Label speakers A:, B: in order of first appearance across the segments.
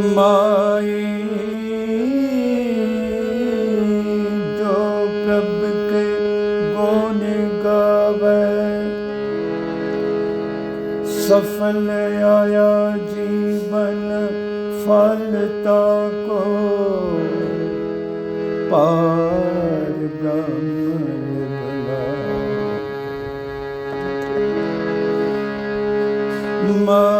A: ਮਾਈ ਜੋ ਪ੍ਰਭ ਕੇ ਗੁਣ ਗਾਵੇ। ਸਫਲ ਆਇਆ ਜੀਵਨ ਫਲਤਾ ਕੋ ਪਾਰ ਬ੍ਰਹਮ ਭਲਾ ਮਾ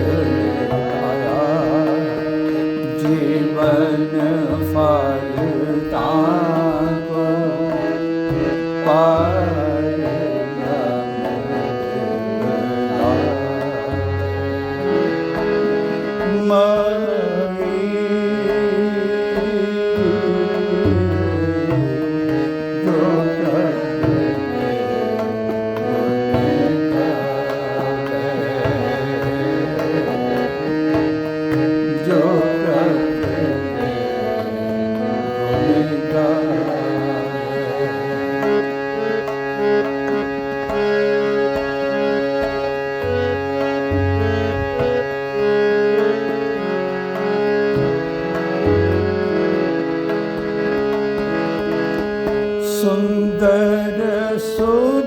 A: सुन्दर सु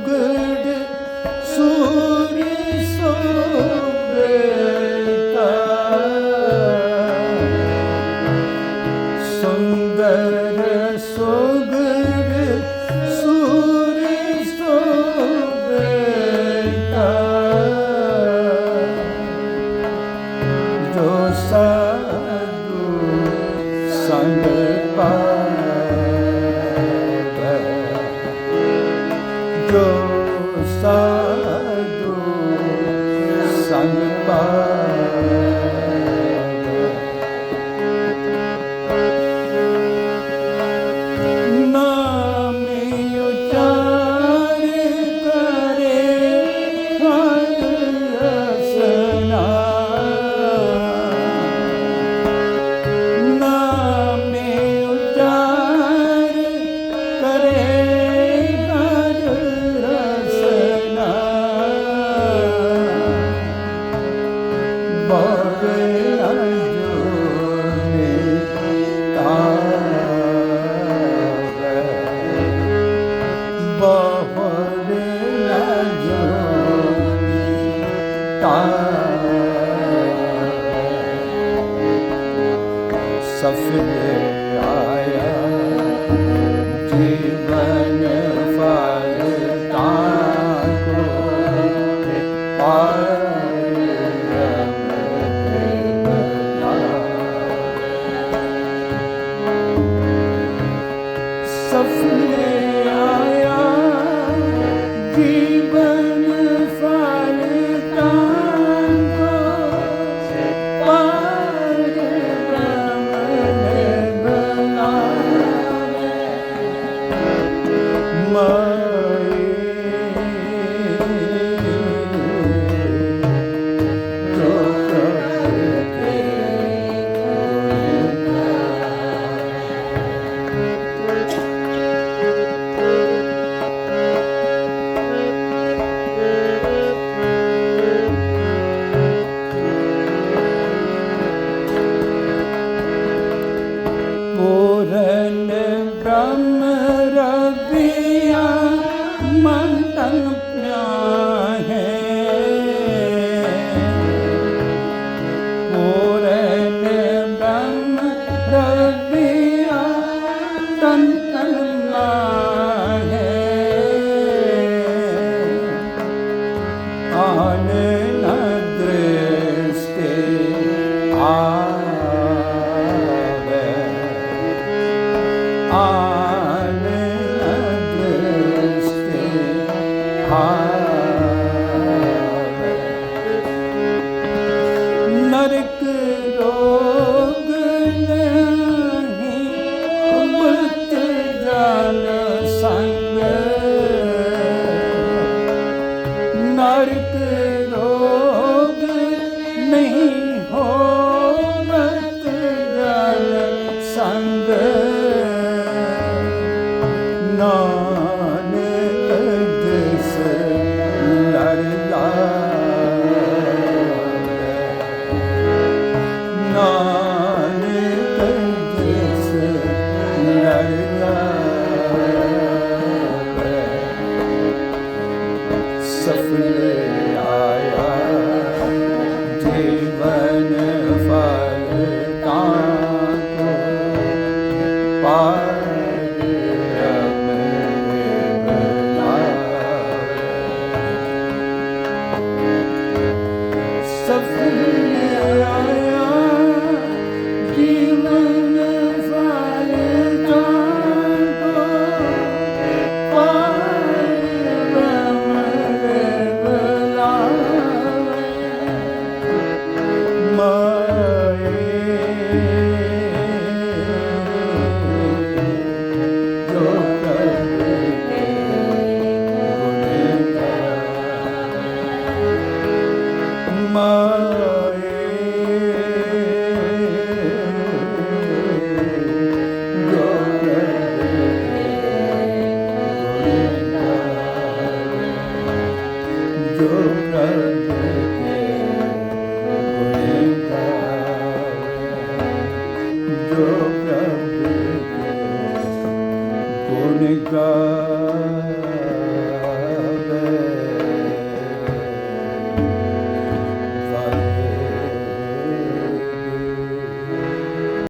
A: go. ਸਫਰ ਆਇਆ ਜੀਵਨ ਫਲਤਾ ਕੋ ਪਾਰ ਸਫਰ ਮਾਰਕ ਰੋਗ ਨਹੀਂ Adonai God.